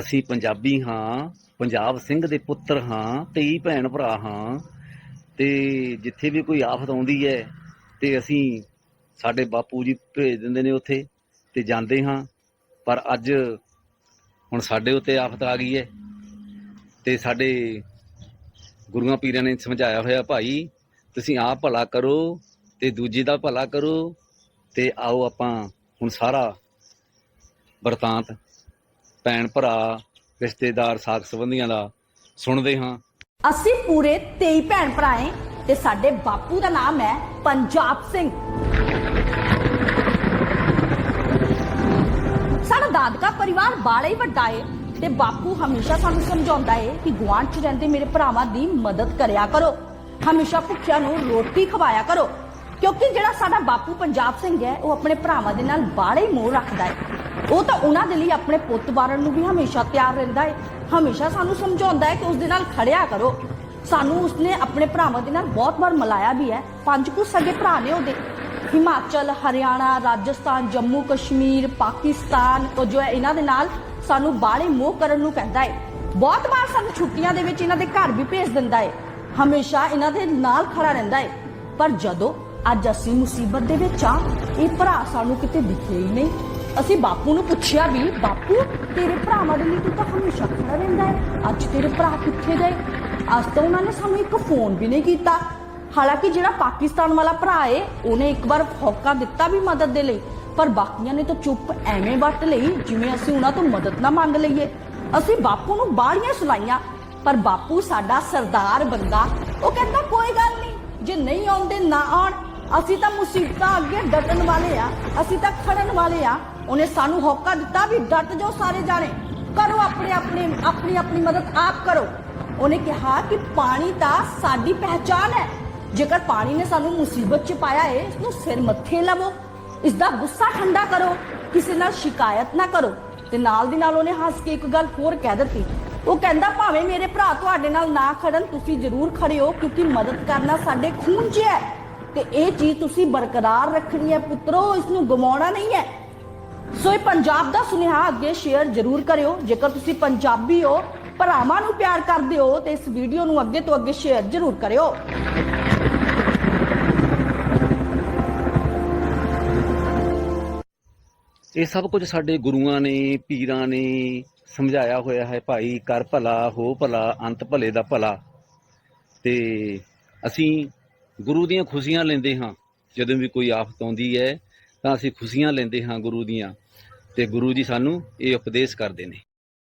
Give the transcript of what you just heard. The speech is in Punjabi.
ਅਸੀਂ ਪੰਜਾਬੀ ਹਾਂ, ਪੰਜਾਬ ਸਿੰਘ ਦੇ ਪੁੱਤਰ ਹਾਂ ਤੇਈ ਭੈਣ ਭਰਾ ਹਾਂ। ਤੇ ਜਿੱਥੇ ਵੀ ਕੋਈ ਆਫਤ ਆਉਂਦੀ ਹੈ, ਤੇ ਅਸੀਂ ਸਾਡੇ ਬਾਪੂ ਜੀ ਭੇਜ ਦਿੰਦੇ ਨੇ ਉੱਥੇ ਤੇ ਜਾਂਦੇ ਹਾਂ। ਪਰ ਅੱਜ ਹੁਣ ਸਾਡੇ ਉੱਤੇ ਆਫਤ ਆ ਗਈ ਹੈ ਤੇ ਸਾਡੇ ਗੁਰੂਆਂ ਪੀਰਾਂ ਨੇ ਸਮਝਾਇਆ ਹੋਇਆ, ਭਾਈ, ਤੁਸੀਂ ਆਪ ਭਲਾ ਕਰੋ ਤੇ ਦੂਜੇ ਦਾ ਭਲਾ ਕਰੋ ਤੇ ਆਓ ਆਪਾਂ ਹੁਣ ਸਾਰਾ ਵਰਤਾਂਤ ਭੈਣ ਭਰਾ, ਰਿਸ਼ਤੇਦਾਰ ਸਾਕ ਸੰਬੰਧੀਆਂ ਦਾ ਸੁਣਦੇ ਹਾਂ। ਅਸੀਂ ਪੂਰੇ 23 ਭੈਣ ਭਰਾ ਏ ਤੇ ਸਾਡੇ ਬਾਪੂ ਦਾ ਨਾਮ ਹੈ ਪੰਜਾਬ ਸਿੰਘ। ਸਾਡਾ ਦਾਦਕਾ ਪਰਿਵਾਰ ਬਾਲਾ ਹੀ ਵੱਡਾ ਏ ਤੇ ਬਾਪੂ ਹਮੇਸ਼ਾ ਸਾਨੂੰ ਸਮਝਾਉਂਦਾ ਏ ਕਿ ਗੁਆਂਢ 'ਚ ਰਹਿੰਦੇ ਮੇਰੇ ਭਰਾਵਾਂ ਦੀ ਮਦਦ ਕਰਿਆ ਕਰੋ। ਹਮੇਸ਼ਾ ਭੁੱਖਿਆਂ ਨੂੰ ਰੋਟੀ ਖਵਾਇਆ ਕਰੋ ਕਿਉਂਕਿ ਜਿਹੜਾ ਸਾਡਾ ਬਾਪੂ ਪੰਜਾਬ ਸਿੰਘ ਹੈ, ਉਹ ਆਪਣੇ ਭਰਾਵਾਂ ਦੇ ਨਾਲ ਬਾਲਾ ਹੀ ਮੋਹ ਰੱਖਦਾ ਹੈ ਉਹ ਤਾਂ ਉਹਨਾਂ ਦੇ ਲਈ ਆਪਣੇ ਪੁੱਤ ਬਾਰਨ ਨੂੰ ਵੀ ਹਮੇਸ਼ਾ ਤਿਆਰ ਰਹਿੰਦਾ ਹੈ ਹਮੇਸ਼ਾ ਸਾਨੂੰ ਸਮਝਾਉਂਦਾ ਹੈ ਕਿ ਉਸ ਦੇ ਨਾਲ ਖੜਿਆ ਕਰੋ। ਸਾਨੂੰ ਉਸਨੇ ਆਪਣੇ ਭਰਾਵਾਂ ਦੇ ਨਾਲ ਬਹੁਤ ਵਾਰ ਮਿਲਾਇਆ ਵੀ ਹੈ। ਪੰਜ ਕੁ ਸਗੇ ਭਰਾ ਨੇ ਉਹਦੇ। ਹਿਮਾਚਲ, ਹਰਿਆਣਾ, ਰਾਜਸਥਾਨ, ਜੰਮੂ, ਕਸ਼ਮੀਰ, ਪਾਕਿਸਤਾਨ, ਉਹ ਜੋ ਹੈ, ਇਹਨਾਂ ਦੇ ਨਾਲ ਸਾਨੂੰ ਬਾਹਲੇ ਮੋਹ ਕਰਨ ਨੂੰ ਕਹਿੰਦਾ ਹੈ ਬਹੁਤ ਵਾਰ ਸਾਨੂੰ ਛੁੱਟੀਆਂ ਦੇ ਵਿੱਚ ਇਹਨਾਂ ਦੇ ਘਰ ਵੀ ਭੇਜ ਦਿੰਦਾ ਹੈ ਹਮੇਸ਼ਾ ਇਹਨਾਂ ਦੇ ਨਾਲ ਖੜਾ ਰਹਿੰਦਾ ਹੈ ਪਰ ਜਦੋਂ ਅੱਜ ਅਸੀਂ ਮੁਸੀਬਤ ਦੇ ਵਿੱਚ ਆ, ਇਹ ਭਰਾ ਸਾਨੂੰ ਕਿਤੇ ਦਿਖੇ ਹੀ ਨਹੀਂ। ਅਸੀਂ ਬਾਪੂ ਨੂੰ ਪੁੱਛਿਆ ਵੀ, ਬਾਪੂ, ਤੇਰੇ ਭਰਾਵਾਂ ਦੇ ਲਈ ਤੂੰ ਤਾਂ ਹਮੇਸ਼ਾ ਖੜਾ ਰਹਿੰਦਾ ਹੈ। ਅੱਜ ਤੇਰੇ ਭਰਾ ਕਿੱਥੇ ਗਏ? ਅੱਜ ਤਾਂ ਉਹਨਾਂ ਨੇ ਸਾਨੂੰ ਇੱਕ ਫੋਨ ਵੀ ਨਹੀਂ ਕੀਤਾ। ਹਾਲਾਂਕਿ ਜਿਹੜਾ ਪਾਕਿਸਤਾਨ ਵਾਲਾ ਭਰਾ ਏ, ਉਹਨੇ ਇੱਕ ਵਾਰ ਹੋਕਾ ਦਿੱਤਾ ਵੀ ਮਦਦ ਦੇ ਲਈ। ਪਰ ਬਾਕੀਆਂ ਨੇ ਤਾਂ ਚੁੱਪ ਐਵੇਂ ਵੱਟ ਲਈ, ਜਿਵੇਂ ਅਸੀਂ ਉਹਨਾਂ ਤੋਂ ਮਦਦ ਨਾ ਮੰਗ ਲਈਏ। ਅਸੀਂ ਬਾਪੂ ਨੂੰ ਬਾੜੀਆਂ ਸੁਣਾਈਆਂ ਪਰ ਬਾਪੂ ਸਾਡਾ ਸਰਦਾਰ ਬੰਦਾ। ਉਹ ਕਹਿੰਦਾ, ਕੋਈ ਗੱਲ ਨਹੀਂ, ਜੇ ਨਹੀਂ ਆਉਂਦੇ ਨਾ ਆਉਣ। ਅਸੀਂ ਤਾਂ ਮੁਸੀਬਤਾਂ ਅੱਗੇ ਡਟਣ ਵਾਲੇ ਆ, ਅਸੀਂ ਤਾਂ ਖੜਨ ਵਾਲੇ ਆ। ਉਹਨੇ ਸਾਨੂੰ ਹੋਕਾ ਦਿੱਤਾ ਵੀ ਡਟ ਜਾਓ ਸਾਰੇ ਜਾਣੇ। ਕਰੋ ਆਪਣੇ ਆਪਣੇ ਆਪਣੀ ਆਪਣੀ ਮਦਦ ਆਪ ਕਰੋ। ਉਹਨੇ ਕਿਹਾ ਕਿ ਪਾਣੀ ਤਾਂ ਸਾਡੀ ਪਹਿਚਾਨ ਹੈ। ਜੇਕਰ ਪਾਣੀ ਨੇ ਸਾਨੂੰ ਮੁਸੀਬਤ 'ਚ ਪਾਇਆ ਹੈ ਇਸ ਨੂੰ ਸਿਰ ਮੱਥੇ ਲਵੋ। ਇਸ ਦਾ ਗੁੱਸਾ ਠੰਡਾ ਕਰੋ। ਕਿਸੇ ਨਾਲ ਸ਼ਿਕਾਇਤ ਨਾ ਕਰੋ। ਤੇ ਨਾਲ ਦੀ ਨਾਲ ਉਹਨੇ ਹੱਸ ਕੇ ਇੱਕ ਗੱਲ ਹੋਰ ਕਹਿ ਦਿੱਤੀ। ਉਹ ਕਹਿੰਦਾ, ਭਾਵੇਂ ਮੇਰੇ ਭਰਾ ਤੁਹਾਡੇ ਨਾਲ ਨਾ ਖੜਨ, ਤੁਸੀਂ ਜ਼ਰੂਰ ਖੜੇ ਹੋ, ਕਿਉਂਕਿ ਮਦਦ ਕਰਨਾ ਸਾਡੇ ਖੂਨ 'ਚ ਹੈ। ਤੇ ਇਹ ਚੀਜ਼ ਤੁਸੀਂ ਬਰਕਰਾਰ ਰੱਖਣੀ ਹੈ, ਪੁੱਤਰੋ ਇਸ ਨੂੰ ਗਮਾਉਣਾ ਨਹੀਂ ਹੈ। ਸੋ ਇਹ ਪੰਜਾਬ ਦਾ ਸੁਨੇਹਾ ਅੱਗੇ ਸ਼ੇਅਰ ਜ਼ਰੂਰ ਕਰਿਓ। ਜੇਕਰ ਤੁਸੀਂ ਪੰਜਾਬੀ ਹੋ, ਭਰਾਵਾਂ ਨੂੰ ਪਿਆਰ ਕਰਦੇ ਹੋ, ਤੇ ਇਸ ਵੀਡੀਓ ਨੂੰ ਅੱਗੇ ਤੋਂ ਅੱਗੇ ਸ਼ੇਅਰ ਜ਼ਰੂਰ ਕਰਿਓ। ਇਹ ਸਭ ਕੁਝ ਸਾਡੇ ਗੁਰੂਆਂ ਨੇ, ਪੀਰਾਂ ਨੇ ਸਮਝਾਇਆ ਹੋਇਆ ਹੈ। ਭਾਈ ਕਰ ਭਲਾ, ਹੋ ਭਲਾ, ਅੰਤ ਭਲੇ ਦਾ ਭਲਾ। ਤੇ ਅਸੀਂ ਗੁਰੂ ਦੀਆਂ ਖੁਸ਼ੀਆਂ ਲੈਂਦੇ ਹਾਂ, ਜਦੋਂ ਵੀ ਕੋਈ ਆਫਤ ਆਉਂਦੀ ਹੈ। ਤਾਂ ਅਸੀਂ ਖੁਸ਼ੀਆਂ ਲੈਂਦੇ ਹਾਂ ਗੁਰੂ ਦੀਆਂ ਤੇ ਗੁਰੂ ਜੀ ਸਾਨੂੰ ਇਹ ਉਪਦੇਸ਼ ਕਰਦੇ ਨੇ।